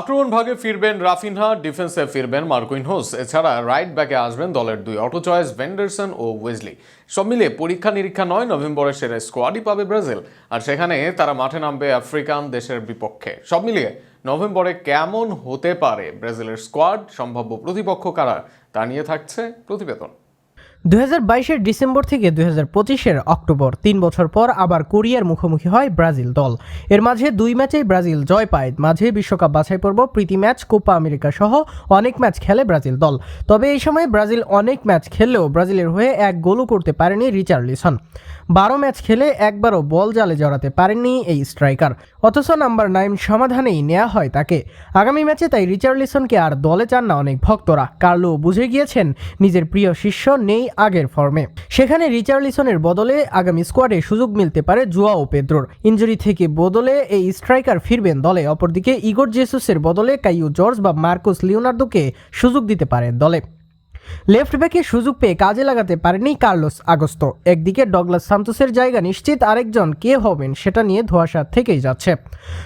আক্রমণ ভাগে ফিরবেন রাফিনহা, ডিফেন্সে ফিরবেন মার্কুইনহোস এছাড়া রাইট ব্যাকে আসবেন দলের দুই অটো চয়েস ভেন্ডারসন ও ওয়েজলি সব মিলিয়ে পরীক্ষা নিরীক্ষা নয়, নভেম্বরের সেরা স্কোয়াডই পাবে ব্রাজিল। আর সেখানে তারা মাঠে নামবে আফ্রিকান দেশের বিপক্ষে। সব মিলিয়ে নভেম্বরে কেমন হতে পারে ব্রাজিলের স্কোয়াড সম্ভাব্য প্রতিপক্ষ কারা? তা নিয়ে থাকছে প্রতিবেদন। দুই হাজার ডিসেম্বর থেকে দুই হাজার অক্টোবর, তিন বছর পর আবার কোরিয়ার মুখোমুখি হয় ব্রাজিল দল। এর মাঝে দুই ম্যাচেই ব্রাজিল জয় পায়। মাঝে বিশ্বকাপ বাছাই পর্ব, প্রীতি ম্যাচ, কোপা আমেরিকা সহ অনেক ম্যাচ খেলে ব্রাজিল দল। তবে এই সময় ব্রাজিল অনেক ম্যাচ খেললেও ব্রাজিলের হয়ে এক গোলও করতে পারেনি রিচার্লিসন। বারো ম্যাচ খেলে একবারও বল জালে জড়াতে পারেননি এই স্ট্রাইকার। অথচ নাম্বার নাইন সমাধানেই নেওয়া হয় তাকে। আগামী ম্যাচে তাই রিচার্লিসনকে আর দলে চান না অনেক ভক্তরা। কার্লো বুঝে গিয়েছেন, নিজের প্রিয় শিষ্য নেই আগের ফর্মে। সেখানে রিচার্লিসনের বদলে আগামী স্কোয়াডে সুযোগ মিলতে পারে জুয়াও পেদ্রোর। ইঞ্জুরি থেকে বদলে এই স্ট্রাইকার ফিরবেন দলে। অপরদিকে ইগোর জেসুসের বদলে কাইউ জর্জ বা মার্কোস লিওনার্দোকে সুযোগ দিতে পারে দলে। লেফট ব্যাকে সুযোগ পেয়ে কাজে লাগাতে পারেনি কার্লোস আগস্তো। একদিকে ডগলাস সান্তোসের জায়গা নিশ্চিত, আরেকজন কে হবেন সেটা নিয়ে ধোয়াশা থেকেই যাচ্ছে।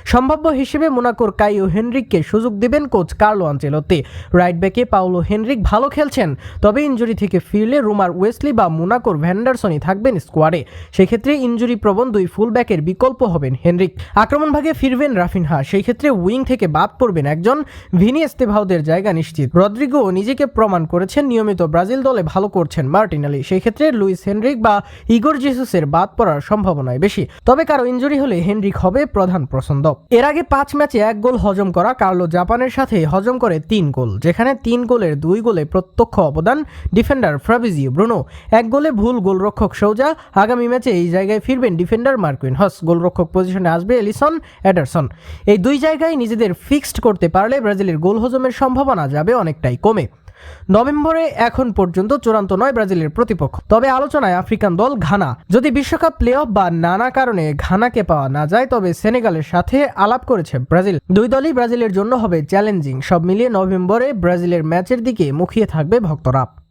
সম্ভাব্য হিসেবে মোনাকোর কাইও হেনরিককে সুযোগ দেবেন কোচ কার্লো আঞ্চেলত্তি। রাইট ব্যাকে পাউলো হেনরিক ভালো খেলছেন, তবে ইঞ্জুরি থেকে ফিরলে রুমার ওয়েসলি বা মোনাকোর ভ্যান্ডারসনই থাকবেন স্কোয়াডে। সেক্ষেত্রে ইঞ্জুরি প্রবণ দুই ফুল ব্যাকের বিকল্প হবেন হেনরিক। আক্রমণ ভাগে ফিরবেন রাফিনহা সেই ক্ষেত্রে উইং থেকে বাদ পড়বেন একজন। ভিনি এস্তেভাউদের জায়গা নিশ্চিত। রদ্রিগো নিজেকে প্রমাণ করেছেন নিয়মিত ব্রাজিল দলে ভালো করছেন মার্টিনালি সেই ক্ষেত্রে লুইস হেনরিক বা ইগোর জেসুসের বাদ পড়ার সম্ভাবনায় বেশি। তবে কারও ইঞ্জুরি হলে হেনরিক হবে প্রধান পছন্দ এর আগে পাঁচ ম্যাচে এক গোল হজম করা কার্লো জাপানের সাথে হজম করে তিন গোল, যেখানে তিন গোলের দুই গোলে প্রত্যক্ষ অবদান ডিফেন্ডার ফ্রাবিজিও ব্রুনো। এক গোলে ভুল গোলরক্ষক সৌজা। আগামী ম্যাচে এই জায়গায় ফিরবেন ডিফেন্ডার মার্কুইন হস। গোলরক্ষক পজিশনে আসবে এলিসন অ্যাডারসন। এই দুই জায়গায় নিজেদের ফিক্সড করতে পারলে ব্রাজিলের গোল হজমের সম্ভাবনা যাবে অনেকটাই কমে। নভেম্বরে এখন পর্যন্ত চূড়ান্ত নয় ব্রাজিলের প্রতিপক্ষ। তবে আলোচনায় আফ্রিকান দল ঘানা। যদি বিশ্বকাপ প্লে অফ বা নানা কারণে ঘানাকে পাওয়া না যায়, তবে সেনেগালের সাথে আলাপ করেছে ব্রাজিল। দুই দলই ব্রাজিলের জন্য হবে চ্যালেঞ্জিং। সব মিলিয়ে নভেম্বরে ব্রাজিলের ম্যাচের দিকে মুখিয়ে থাকবে ভক্তরা।